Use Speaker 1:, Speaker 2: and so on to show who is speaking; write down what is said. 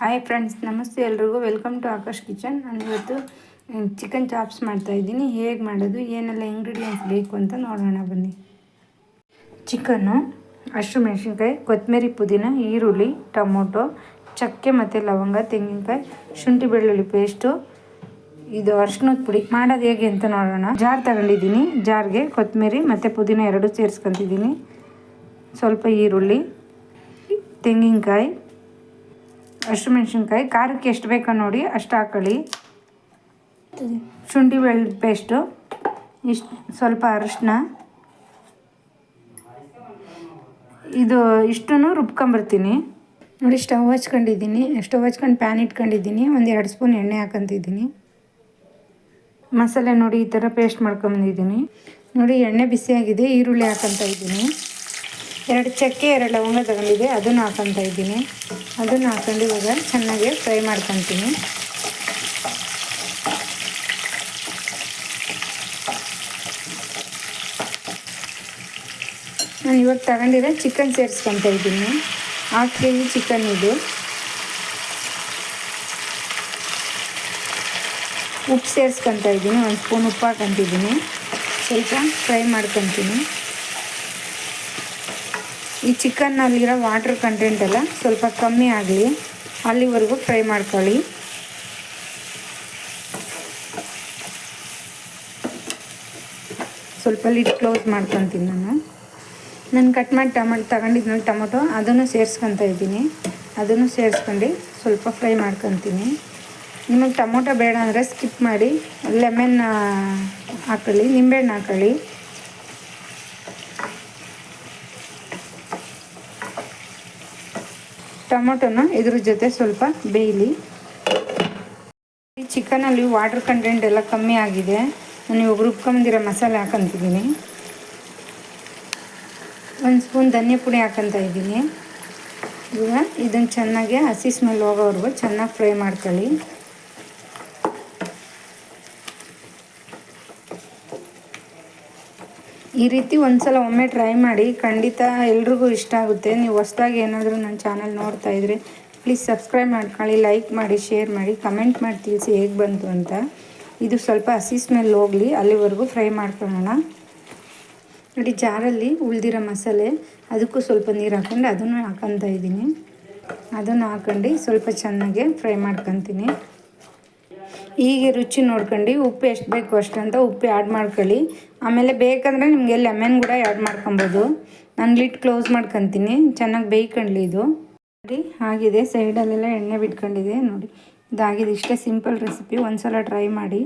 Speaker 1: Hi friends ನಮಸ್ತೆ ಎಲ್ರಿಗೂ. Welcome to Akash kitchen ನಾನು ಇವತ್ತು ಚಿಕನ್ ಚಾಪ್ಸ್ ಮಾಡ್ತಾಯಿದ್ದೀನಿ ಹೇಗೆ ಮಾಡೋದು, ಏನೆಲ್ಲ ಇಂಗ್ರೀಡಿಯೆಂಟ್ಸ್ ಬೇಕು ಅಂತ ನೋಡೋಣ ಬನ್ನಿ. ಚಿಕನ್ನು ಹಸಿರು ಮೆಣಸಿನ್ಕಾಯಿ, ಕೊತ್ತಂಬರಿ ಪುದೀನ, ಈರುಳ್ಳಿ, ಟೊಮೊಟೊ, ಚಕ್ಕೆ ಮತ್ತು ಲವಂಗ, ತೆಂಗಿನಕಾಯಿ, ಶುಂಠಿ ಬೆಳ್ಳುಳ್ಳಿ ಪೇಸ್ಟು ಇದು ಅರ್ಶಿನದ ಪುಡಿ. ಮಾಡೋದು ಹೇಗೆ ಅಂತ ನೋಡೋಣ. ಜಾರ್ ತಗೊಂಡಿದ್ದೀನಿ. ಜಾರ್ಗೆ ಕೊತ್ತಂಬರಿ ಮತ್ತು ಪುದೀನ ಎರಡು ಸೇರಿಸ್ಕೊತಿದ್ದೀನಿ. ಸ್ವಲ್ಪ ಈರುಳ್ಳಿ, ತೆಂಗಿನಕಾಯಿ ಹಸಿರು ಮೆಣಸಿನ್ಕಾಯಿ ಖಾರಕ್ಕೆ ಎಷ್ಟು ಬೇಕೋ ನೋಡಿ ಅಷ್ಟು ಹಾಕೊಳ್ಳಿ. ಶುಂಠಿ ಬೆಳ್ಳುಳ್ಳಿ ಪೇಸ್ಟು ಇಷ್ಟು ಸ್ವಲ್ಪ ಅರಿಶಿನ. ಇದು ಇಷ್ಟನ್ನು ರುಬ್ಕೊಂಬರ್ತೀನಿ ನೋಡಿ ಸ್ಟವ್ ಹಚ್ಕೊಂಡಿದ್ದೀನಿ. ಸ್ಟವ್ ಹಚ್ಕೊಂಡು ಪ್ಯಾನ್ ಇಟ್ಕೊಂಡಿದ್ದೀನಿ. ಒಂದು ಎರಡು ಸ್ಪೂನ್ ಎಣ್ಣೆ ಹಾಕೊಂತಿದ್ದೀನಿ. ಮಸಾಲೆ ನೋಡಿ ಈ ಥರ ಪೇಸ್ಟ್ ಮಾಡ್ಕೊಂಬಂದಿದ್ದೀನಿ ನೋಡಿ ಎಣ್ಣೆ ಬಿಸಿಯಾಗಿದೆ ಈರುಳ್ಳಿ ಹಾಕೊತ ಇದ್ದೀನಿ. ಎರಡು ಚಕ್ಕೆ ಎರಡು ಲವಂಗ ತಗೊಂಡಿದೆ ಅದನ್ನು ಹಾಕೊತ ಇದ್ದೀನಿ. ಅದನ್ನು ಹಾಕೊಂಡು ಇವಾಗ ಚೆನ್ನಾಗಿ ಫ್ರೈ ಮಾಡ್ಕೊತೀನಿ. ನಾನು ಇವಾಗ ತಗೊಂಡಿರೋ ಚಿಕನ್ ಸೇರಿಸ್ಕೊತ ಇದ್ದೀನಿ. ಹಾಫ್ ಕೆ ಜಿ ಚಿಕನ್ ಇದು. ಉಪ್ಪು ಸೇರಿಸ್ಕೊತ ಇದ್ದೀನಿ, ಒಂದು ಸ್ಪೂನ್ ಉಪ್ಪು ಹಾಕೊತಿದ್ದೀನಿ ಸ್ವಲ್ಪ ಫ್ರೈ ಮಾಡ್ಕೊತೀನಿ. ಈ ಚಿಕನ್ನಲ್ಲಿರೋ ವಾಟರ್ ಕಂಟೆಂಟ್ ಎಲ್ಲ ಸ್ವಲ್ಪ ಕಮ್ಮಿ ಆಗಲಿ. ಅಲ್ಲಿವರೆಗೂ ಫ್ರೈ ಮಾಡ್ಕೊಳ್ಳಿ. ಸ್ವಲ್ಪ ಲಿಡ್ ಕ್ಲೋಸ್ ಮಾಡ್ಕೊತೀನಿ ನಾನು. ನಾನು ಕಟ್ ಮಾಡಿ ಟೊಮೆಟೊ ತಗೊಂಡಿದ್ನಲ್ಲಿ ಟೊಮೊಟೊ, ಅದನ್ನು ಸೇರಿಸ್ಕೊತ ಇದ್ದೀನಿ. ಅದನ್ನು ಸೇರಿಸ್ಕೊಂಡು ಸ್ವಲ್ಪ ಫ್ರೈ ಮಾಡ್ಕೊತೀನಿ. ನಿಮಗೆ ಟೊಮೊಟೊ ಬೇಡ ಅಂದರೆ ಸ್ಕಿಪ್ ಮಾಡಿ ಲೆಮನ್ ಹಾಕೊಳ್ಳಿ, ನಿಂಬೆಹಣ್ಣು ಹಾಕೊಳ್ಳಿ. ಟೊಮೊಟೊನ ಇದ್ರ ಜೊತೆ ಸ್ವಲ್ಪ ಬೇಯಲಿ. ಈ ಚಿಕನಲ್ಲಿ ವಾಟರ್ ಕಂಟೆಂಟ್ ಎಲ್ಲ ಕಮ್ಮಿ ಆಗಿದೆ. ನಾನು ಇವಾಗ ರುಬ್ಕೊಂಬಂದಿರೋ ಮಸಾಲೆ ಹಾಕೊಂತಿದ್ದೀನಿ. ಒಂದು ಸ್ಪೂನ್ ಧನಿಯಾ ಪುಡಿ ಹಾಕೊತ ಇದ್ದೀನಿ. ಇವಾಗ ಇದನ್ನು ಚೆನ್ನಾಗಿ ಹಸಿ ಸ್ಮೆಲ್ ಹೋಗೋವರೆಗೂ ಚೆನ್ನಾಗಿ ಫ್ರೈ ಮಾಡ್ಕೊಳ್ಳಿ. ಈ ರೀತಿ ಒಂದ್ಸಲ ಒಮ್ಮೆ ಟ್ರೈ ಮಾಡಿ ಖಂಡಿತ ಎಲ್ರಿಗೂ ಇಷ್ಟ ಆಗುತ್ತೆ. ನೀವು ಹೊಸ್ದಾಗಿ ಏನಾದರೂ ನನ್ನ ಚಾನಲ್ ನೋಡ್ತಾ ಇದ್ರೆ ಪ್ಲೀಸ್ ಸಬ್ಸ್ಕ್ರೈಬ್ ಮಾಡ್ಕೊಳ್ಳಿ ಲೈಕ್ ಮಾಡಿ ಶೇರ್ ಮಾಡಿ ಕಮೆಂಟ್ ಮಾಡಿ ತಿಳಿಸಿ ಹೇಗೆ ಬಂತು ಅಂತ. ಇದು ಸ್ವಲ್ಪ ಹಸಿ ಸ್ಮೆಲ್ ಹೋಗಲಿ, ಅಲ್ಲಿವರೆಗೂ ಫ್ರೈ ಮಾಡ್ಕೊಳ್ಳೋಣ. ನೋಡಿ ಜಾರಲ್ಲಿ ಉಳಿದಿರೋ ಮಸಾಲೆ, ಅದಕ್ಕೂ ಸ್ವಲ್ಪ ನೀರು ಹಾಕ್ಕೊಂಡು ಅದನ್ನು ಹಾಕೊತ ಇದ್ದೀನಿ. ಅದನ್ನು ಹಾಕೊಂಡು ಸ್ವಲ್ಪ ಚೆನ್ನಾಗಿ ಫ್ರೈ ಮಾಡ್ಕೊತೀನಿ. ಹೀಗೆ ರುಚಿ ನೋಡ್ಕೊಂಡು, ಉಪ್ಪು ಎಷ್ಟು ಬೇಕು ಅಷ್ಟು ಅಂತ ಉಪ್ಪು ಆ್ಯಡ್ ಮಾಡ್ಕೊಳ್ಳಿ. ಆಮೇಲೆ ಬೇಕಂದರೆ ನಿಮಗೆ ಲೆಮನ್ ಕೂಡ ಆ್ಯಡ್ ಮಾಡ್ಕೊಬೋದು. ನಾನು ಲಿಟ್ ಕ್ಲೋಸ್ ಮಾಡ್ಕೊತೀನಿ. ಚೆನ್ನಾಗಿ ಬೇಯ್ಕೊಳ್ಳಿ ಇದು. ನೋಡಿ, ಆಗಿದೆ. ಸೈಡಲ್ಲೆಲ್ಲ ಎಣ್ಣೆ ಬಿಟ್ಕೊಂಡಿದೆ. ನೋಡಿ, ಇದಾಗಿದೆ. ಇಷ್ಟೇ ಸಿಂಪಲ್ ರೆಸಿಪಿ ಒಂದು ಸಲ ಟ್ರೈ ಮಾಡಿ.